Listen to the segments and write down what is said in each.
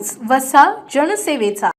News वसा जनसेवेचा.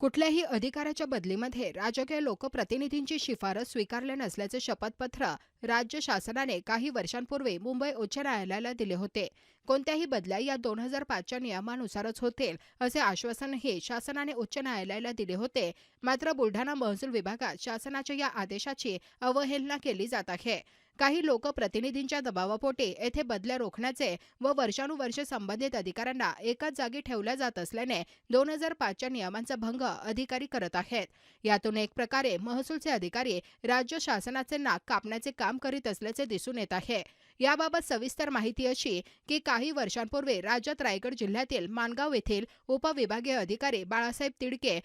कुठल्याही अधिकाऱ्याच्या बदलीमध्ये राजकीय लोकप्रतिनिधींची शिफारस स्वीकारले नसल्याचे शपथपत्र राज्य शासनाने काही वर्षांपूर्वी मुंबई उच्च न्यायालयाला दिले होते. कोणत्याही बदल्या या दोन हजार पाचच्या नियमानुसारच होतील असे आश्वासनही शासनाने उच्च न्यायालयाला दिले होते. मात्र बुलढाणा महसूल विभागात शासनाच्या या आदेशाची अवहेलना केली जात आहे. काही लोकप्रतिनिधींच्या दबावापोटी येथे बदल्या रोखण्याचे व वर्षानुवर्षे संबंधित अधिकाऱ्यांना एकाच जागी ठेवल्या जात असल्याने दोन हजार पाचच्या नियमांचा भंग अधिकारी करत आहेत. यातून एक प्रकारे महसूलचे अधिकारी राज्य शासनाचे नाक कापण्याचे काम करीत असल्याचे दिसून येत आहे. याबाबत सविस्तर माहिती अशी की काही वर्षांपूर्वी राज्यात रायगड जिल्ह्यातील मानगाव येथील उपविभागीय अधिकारी बाळासाहेब तिडके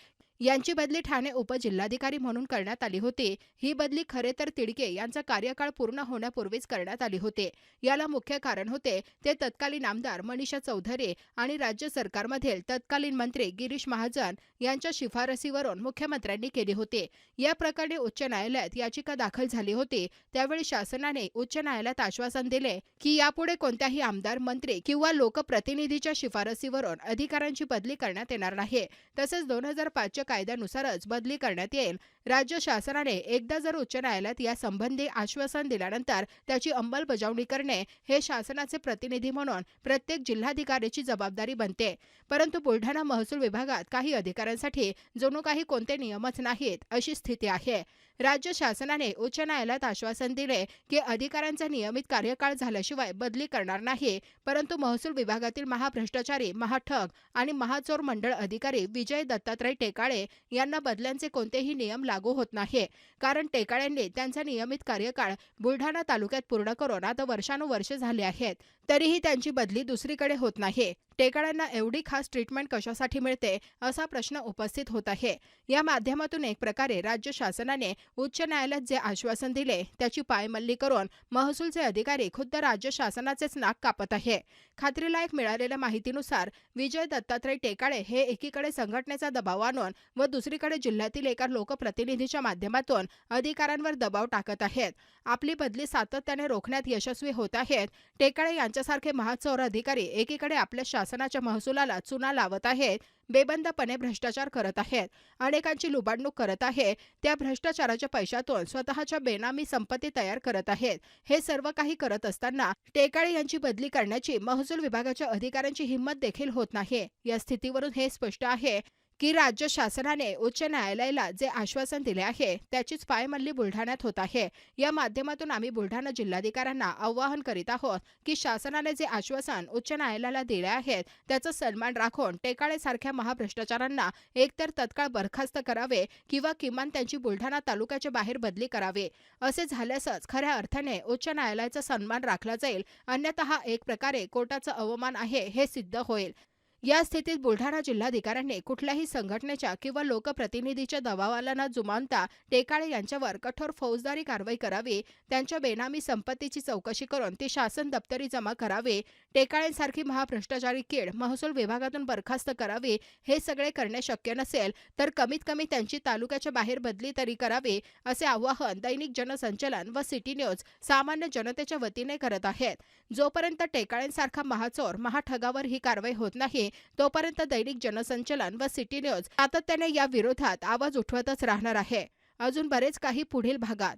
यांची बदली ठाणे उपजिल्हाधिकारी म्हणून करण्यात आली होती. ही बदली खरे तर तिडके यांचा कार्यकाळ पूर्ण होण्यापूर्वीच करण्यात आली होती. याला मुख्य कारण होते. ते तत्कालीन आमदार मनीषा चौधरी आणि राज्य सरकारमधील तत्कालीन मंत्री गिरीश महाजन यांच्या शिफारसीवरून मुख्यमंत्र्यांनी केली होती. या प्रकरणी उच्च न्यायालयात याचिका दाखल झाली होती. त्यावेळी शासनाने उच्च न्यायालयात आश्वासन दिले की यापुढे कोणत्याही आमदार मंत्री किंवा लोकप्रतिनिधीच्या शिफारसीवरून अधिकाऱ्यांची बदली करण्यात येणार नाही. तसेच दोन हजार पाचच्या कायद्यानुसारच बदली करण्यात येईल. राज्य शासनाने एकदा जर उच्च न्यायालयात यासंबंधी आश्वासन दिल्यानंतर त्याची अंमलबजावणी करणे हे शासनाचे प्रतिनिधी म्हणून प्रत्येक जिल्हाधिकाऱ्याची जबाबदारी बनते. परंतु बुलढाणा महसूल विभागात काही अधिकाऱ्यांसाठी जणू काही कोणते नियमच नाहीत अशी स्थिती आहे. राज्य शासनाने उच्च न्यायालयात आश्वासन दिले की अधिकाऱ्यांचा नियमित कार्यकाळ झाल्याशिवाय बदली करणार नाही. परंतु महसूल विभागातील महाभ्रष्टाचारी महाठग आणि महाचोर मंडळ अधिकारी विजय दत्तात्रय टेकाळे यांना बदल्यांचे कोणतेही नियम लागू होत नाही कारण टेकाळ्यांनी त्यांचा नियमित कार्यकाळ बुलढाणा तालुक्यात पूर्ण करून आता वर्षानुवर्षे झाले आहेत. तरीही त्यांची बदली दुसरीकडे होत नाही टेकाळ्यांना एवढी खास ट्रीटमेंट कशासाठी मिळते असा प्रश्न उपस्थित होत आहे. या माध्यमातून एक प्रकारे राज्य शासनाने उच्च न्यायालयात जे आश्वासन दिले त्याची पायमल्ली करून महसूलचे अधिकारी खुद्द राज्य शासनाचेच नाक कापत आहे. खात्रीलायक मिळालेल्या माहितीनुसार विजय दत्तात्रय टेकाळे हे एकीकडे संघटनेचा दबाव आणून व दुसरीकडे जिल्ह्यातील एका लोकप्रतिनिधीच्या माध्यमातून अधिकाऱ्यांवर दबाव टाकत आहेत. आपली बदली सातत्याने रोखण्यात यशस्वी होत आहेत. टेकाळे यांच्यासारखे महाचौर अधिकारी एकीकडे आपल्या शासनाच्या महसुलाला चुना लावत आहेत बेबंदपणे भ्रष्टाचार करत आहेत. अनेकांची लुबाडणूक करत आहे त्या भ्रष्टाचाराच्या पैशातून स्वतःच्या बेनामी संपत्ती तयार करत आहेत. हे सर्व काही करत असताना टेकाळे यांची बदली करण्याची महसूल विभागाच्या अधिकाऱ्यांची हिंमत देखील होत नाही. या स्थितीवरून हे स्पष्ट आहे की राज्य शासनाने उच्च न्यायालयाला जे आश्वासन दिले आहे त्याचीच पायमल्ली बुलढाण्यात होत आहे. या माध्यमातून आम्ही बुलढाणा जिल्हाधिकाऱ्यांना आवाहन करीत आहोत की शासनाने जे आश्वासन उच्च न्यायालयाला दिले आहेत त्याचा सन्मान राखून टेकाळे सारख्या महाभ्रष्टाचारांना एकतर तत्काळ बरखास्त करावे किंवा किमान त्यांची बुलढाणा तालुक्याच्या बाहेर बदली करावी. असे झाल्यासच खऱ्या अर्थाने उच्च न्यायालयाचा सन्मान राखला जाईल अन्यथा हा एक प्रकारे कोर्टाचा अवमान आहे हे सिद्ध होईल. या स्थितीत बुलढाणा जिल्हाधिकाऱ्यांनी कुठल्याही संघटनेच्या किंवा लोकप्रतिनिधीच्या दबावाला न जुमानता टेकाळे यांच्यावर कठोर फौजदारी कारवाई करावी त्यांच्या बेनामी संपत्तीची चौकशी करून ती शासन दप्तरी जमा करावी टेकाळेंसारखी महाभ्रष्टाचारी कीड महसूल विभागातून बरखास्त करावी हे सगळे करणे शक्य नसेल तर कमीत कमी त्यांची तालुक्याच्या बाहेर बदली तरी करावी असे आवाहन दैनिक जनसंचलन व सिटी न्यूज सामान्य जनतेच्या वतीने करत आहेत. जोपर्यंत टेकाळेंसारखा महाचोर महाठगावर ही कारवाई होत नाही तोपर्यंत दैनिक जनसंचलन व सिटी न्यूज सातत्याने या विरोधात आवाज उठवतच राहणार आहे. अजून बरेच काही पुढील भागात.